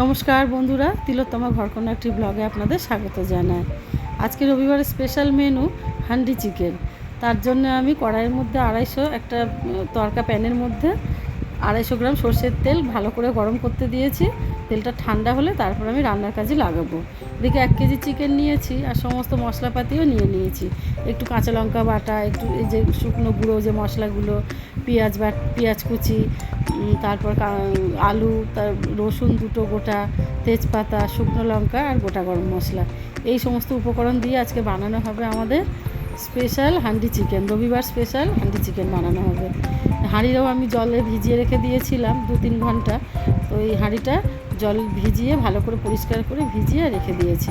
নমস্কার বন্ধুরা, তিলোত্তমা ঘরকন্যা একটি ব্লগে আপনাদের স্বাগত জানাই। আজকে রবিবারের স্পেশাল মেনু হান্ডি চিকেন তার জন্য আমি কড়াইয়ের মধ্যে আড়াইশো একটা তরকা প্যানের মধ্যে আড়াইশো গ্রাম সর্ষের তেল ভালো করে গরম করতে দিয়েছি। তেলটা ঠান্ডা হলে তারপর আমি রান্নার কাজে লাগাবো। এদিকে এক কেজি চিকেন নিয়েছি আর সমস্ত মশলাপাতিও নিয়ে নিয়েছি। একটু কাঁচা লঙ্কা বাটা, একটু এই যে শুকনো গুঁড়ো যে মশলাগুলো, পেঁয়াজ বা, পেঁয়াজ কুচি তারপর আলু, তার রসুন দুটো গোটা, তেজপাতা, শুকনো লঙ্কা আর গোটা গরম মশলা। এই সমস্ত উপকরণ দিয়ে আজকে বানানো হবে আমাদের স্পেশাল হান্ডি চিকেন, রবিবার স্পেশাল হান্ডি চিকেন বানানো হবে। হাঁড়িটাও আমি জলে ভিজিয়ে রেখে দিয়েছিলাম দু তিন ঘণ্টা। তো এই হাঁড়িটা জল ভিজিয়ে ভালো করে পরিষ্কার করে ভিজিয়ে রেখে দিয়েছি।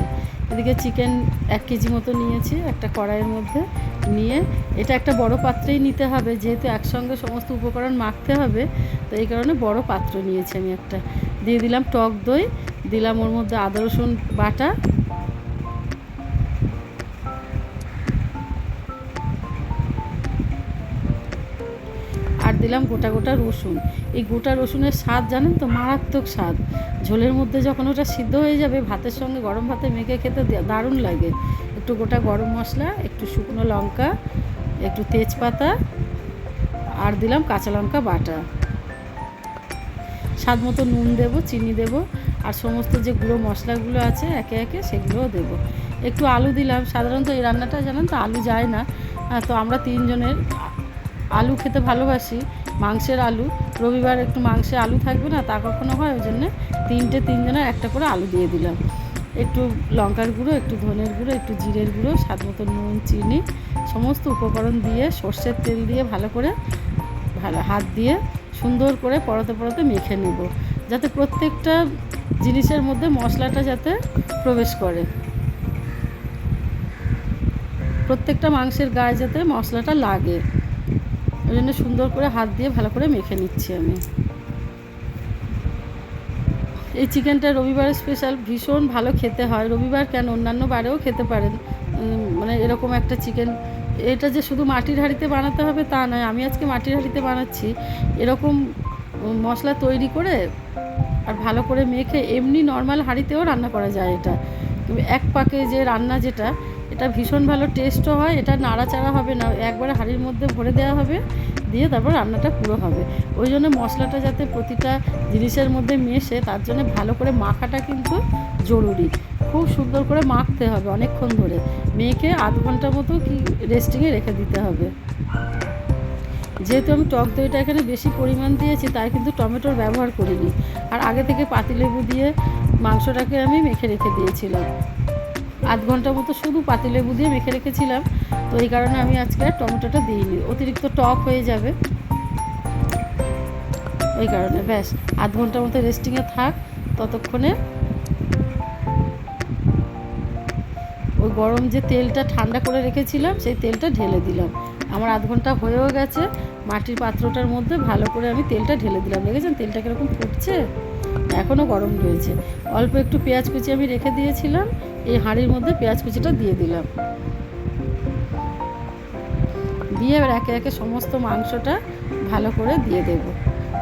এদিকে চিকেন এক কেজি মতো নিয়েছি একটা কড়াইয়ের মধ্যে নিয়ে। এটা একটা বড় পাত্রেই নিতে হবে, যেহেতু একসঙ্গে সমস্ত উপকরণ মাখতে হবে, তো এই কারণে বড় পাত্র নিয়েছি আমি একটা। দিয়ে দিলাম টক দই, দিলাম ওর মধ্যে আদা রসুন বাটা দিলাম গোটা গোটা রসুন। এই গোটা রসুনের স্বাদ জানেন তো? মারাত্মক স্বাদ। ঝোলের মধ্যে যখন ওটা সিদ্ধ হয়ে যাবে, ভাতের সঙ্গে গরম ভাতে মেখে খেতে দারুণ লাগে। একটু গোটা গরম মশলা, একটু শুকনো লঙ্কা, একটু তেজপাতা, আর দিলাম কাঁচা লঙ্কা বাটা। স্বাদ মতো নুন দেবো, চিনি দেবো, আর সমস্ত যে গুঁড়ো মশলাগুলো আছে একে একে সেগুলোও দেবো। একটু আলু দিলাম। সাধারণত এই রান্নাটা জানেন তো, আলু যায় না। তো আমরা তিনজনের আলু খেতে ভালোবাসি। মাংসের আলু। রবিবার একটু মাংসে আলু থাকবে না, তা কখনো হয়? ওই জন্যে তিনটে তিনজনের একটা করে আলু দিয়ে দিলাম। একটু লঙ্কার গুঁড়ো, একটু ধনের গুঁড়ো, একটু জিরের গুঁড়ো, স্বাদ মতো নুন, চিনি, সমস্ত উপকরণ দিয়ে সর্ষের তেল দিয়ে ভালো করে ভালো হাত দিয়ে সুন্দর করে পরতে পরতে মেখে নেব। যাতে প্রত্যেকটা জিনিসের মধ্যে মশলাটা যাতে প্রবেশ করে। প্রত্যেকটা মাংসের গায়ে যাতে মশলাটা লাগে। ওই জন্য সুন্দর করে হাত দিয়ে ভালো করে মেখে নিচ্ছি আমি। এই চিকেনটা রবিবারের স্পেশাল ভীষণ ভালো খেতে হয়। রবিবার কেন? অন্যান্য বারেও খেতে পারেন। মানে এরকম একটা চিকেন। এটা যে শুধু মাটির হাঁড়িতে বানাতে হবে তা নয়, আমি আজকে মাটির হাঁড়িতে বানাচ্ছি। এরকম মশলা তৈরি করে আর ভালো করে মেখে এমনি নর্মাল হাঁড়িতেও রান্না করা যায় এটা। এক পাকে যে রান্না যেটা এটা ভীষণ ভালো টেস্টও হয়, এটা নাড়াচাড়া হবে না, একবারে হাঁড়ির মধ্যে ভরে দেওয়া হবে, দিয়ে তারপর রান্নাটা পুরো হবে। ওই জন্য মশলাটা যাতে প্রতিটা জিনিসের মধ্যে মেশে, তার জন্য ভালো করে মাখাটা কিন্তু জরুরি। খুব সুন্দর করে মাখতে হবে অনেকক্ষণ ধরে। মেখে আধ ঘণ্টা মতো কি রেস্টিংয়ে রেখে দিতে হবে। যেহেতু আমি টক দইটা এখানে বেশি পরিমাণ দিয়েছি, তাই কিন্তু টমেটোর ব্যবহার করিনি। আর আগে থেকে পাতিলেবু দিয়ে মাংসটাকে আমি মেখে রেখে দিয়েছিলাম। আধ ঘণ্টা মতো শুধু পাতিলেবু দিয়ে মেখে রেখেছিলাম। তো এই কারণে আমি আজকে আর টমেটোটা দিইনি। অতিরিক্ত টক হয়ে যাবে। ওই কারণে, ব্যাস। আধ ঘণ্টার মতো রেস্টিংয়ে থাক। ততক্ষণে ওই গরম যে তেলটা ঠান্ডা করে রেখেছিলাম, সেই তেলটা ঢেলে দিলাম। আমার আধ ঘণ্টা হয়েও গেছে। মাটির পাত্রটার মধ্যে ভালো করে আমি তেলটা ঢেলে দিলাম। দেখেছেন? তেলটা কীরকম ফুটছে? এখনও গরম রয়েছে। অল্প একটু পেঁয়াজ কুচি আমি রেখে দিয়েছিলাম এই হাঁড়ির মধ্যে পেঁয়াজ কুচিটা দিয়ে দিলাম। দিয়ে এবার একে একে সমস্ত মাংসটা ভালো করে দিয়ে দেব।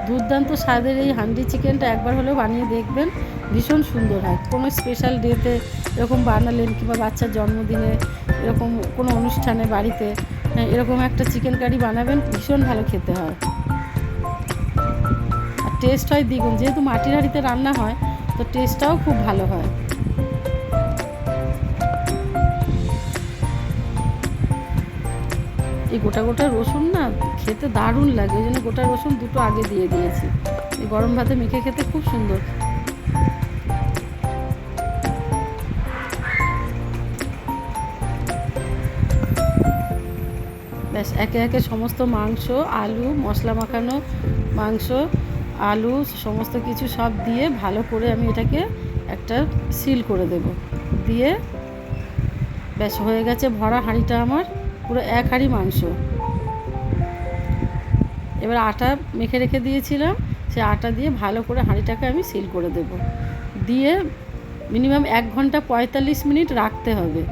দুর্দান্ত স্বাদের এই হান্ডি চিকেনটা একবার হলেও বানিয়ে দেখবেন ভীষণ সুন্দর হয়। কোনো স্পেশাল ডেতে এরকম বানালেন কিংবা বাচ্চার জন্মদিনে এরকম কোনো অনুষ্ঠানে বাড়িতে হ্যাঁ, এরকম একটা চিকেন কারি বানাবেন ভীষণ ভালো খেতে হয়। টেস্ট হয় দ্বিগুণ। যেহেতু মাটির হাঁড়িতে রান্না হয়, তো টেস্টটাও খুব ভালো হয়। এই গোটা গোটা রসুন না খেতে দারুণ লাগে, ওই জন্য গোটা রসুন দুটো আগে দিয়ে দিয়েছি। এই গরম ভাতে মেখে খেতে খুব সুন্দর। ব্যাস, একে একে সমস্ত মাংস, আলু, মশলা মাখানো মাংস আলু, সমস্ত কিছু সব দিয়ে ভালো করে আমি এটাকে একটা সিল করে দেব। দিয়ে ব্যাস, হয়ে গেছে ভরা হাঁড়িটা আমার, পুরো এক হাঁড়ি মাংস। এবার আটা মেখে রেখে দিয়েছিলাম, সে আটা দিয়ে ভালো করে হাঁড়িটাকে আমি সিল করে দেব। দিয়ে মিনিমাম এক ঘণ্টা পঁয়তাল্লিশ মিনিট রাখতে হবে।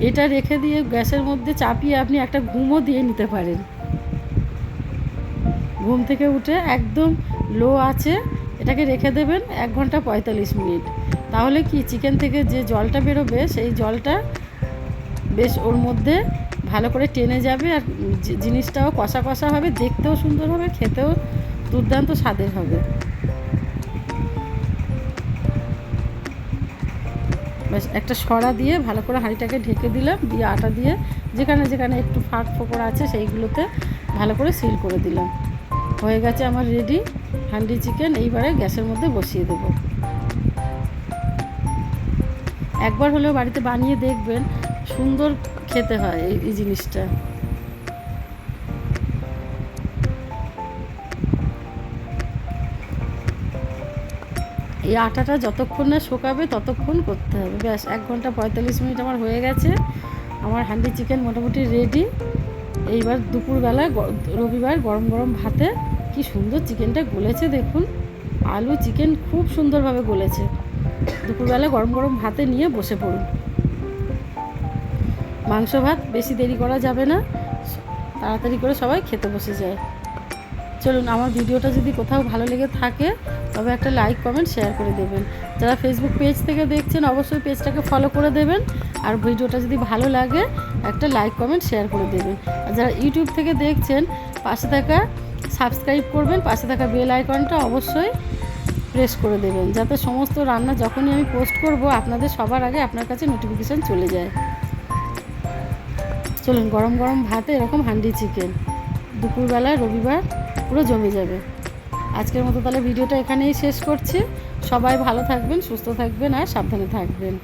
এটা রেখে দিয়ে গ্যাসের মধ্যে চাপিয়ে আপনি একটা ঘুমও দিয়ে নিতে পারেন। ঘুম থেকে উঠে একদম লো আছে, এটাকে রেখে দেবেন এক ঘণ্টা পঁয়তাল্লিশ মিনিট। তাহলে কি চিকেন থেকে যে জলটা বেরোবে, সেই জলটা বেশ ওর মধ্যে ভালো করে টেনে যাবে আর জিনিসটাও কষা কষা হবে, দেখতেও সুন্দর হবে, খেতেও দুর্দান্ত স্বাদের হবে। ব্যাস একটা সরা দিয়ে ভালো করে হাঁড়িটাকে ঢেকে দিলাম, দিয়ে আটা দিয়ে যেখানে যেখানে একটু ফাঁক ফোকর আছে সেইগুলোতে ভালো করে সিল করে দিলাম। হয়ে গেছে আমার রেডি হান্ডি চিকেন এইবারে গ্যাসের মধ্যে বসিয়ে দেবো। একবার হলেও বাড়িতে বানিয়ে দেখবেন, সুন্দর খেতে হয় এই জিনিসটা। এই আটাটা যতক্ষণ না শোকাবে ততক্ষণ করতে হবে। ব্যাস, এক ঘণ্টা পঁয়তাল্লিশ মিনিট আমার হয়ে গেছে। আমার হান্ডি চিকেন মোটামুটি রেডি এইবার দুপুরবেলা রবিবার গরম গরম ভাতে কি সুন্দর চিকেনটা গলেছে দেখুন। আলু চিকেন খুব সুন্দরভাবে গলেছে। দুপুরবেলা গরম গরম ভাতে নিয়ে বসে পড়ুন। মাংস ভাত বেশি দেরি করা যাবে না। তাড়াতাড়ি করে সবাই খেতে বসে যায়। চলুন, আমার ভিডিওটা যদি কোথাও ভালো লেগে থাকে তবে একটা লাইক কমেন্ট শেয়ার করে দেবেন। যারা ফেসবুক পেজ থেকে দেখছেন, অবশ্যই পেজটাকে ফলো করে দেবেন। আর ভিডিওটা যদি ভালো লাগে, একটা লাইক কমেন্ট শেয়ার করে দেবেন। আর যারা ইউটিউব থেকে দেখছেন, পাশে থাকা সাবস্ক্রাইব করবেন, পাশে থাকা বেল আইকনটা অবশ্যই প্রেস করে দেবেন। যাতে সমস্ত রান্না যখনই আমি পোস্ট করব, আপনাদের সবার আগে আপনার কাছে নোটিফিকেশান চলে যায়। চলুন, গরম গরম ভাতে এরকম হান্ডি চিকেন দুপুরবেলা রবিবার পুরো জমে যাবে। আজকের মতো তাহলে ভিডিওটা এখানেই শেষ করছি। সবাই ভালো থাকবেন, সুস্থ থাকবেন আর সাবধানে থাকবেন।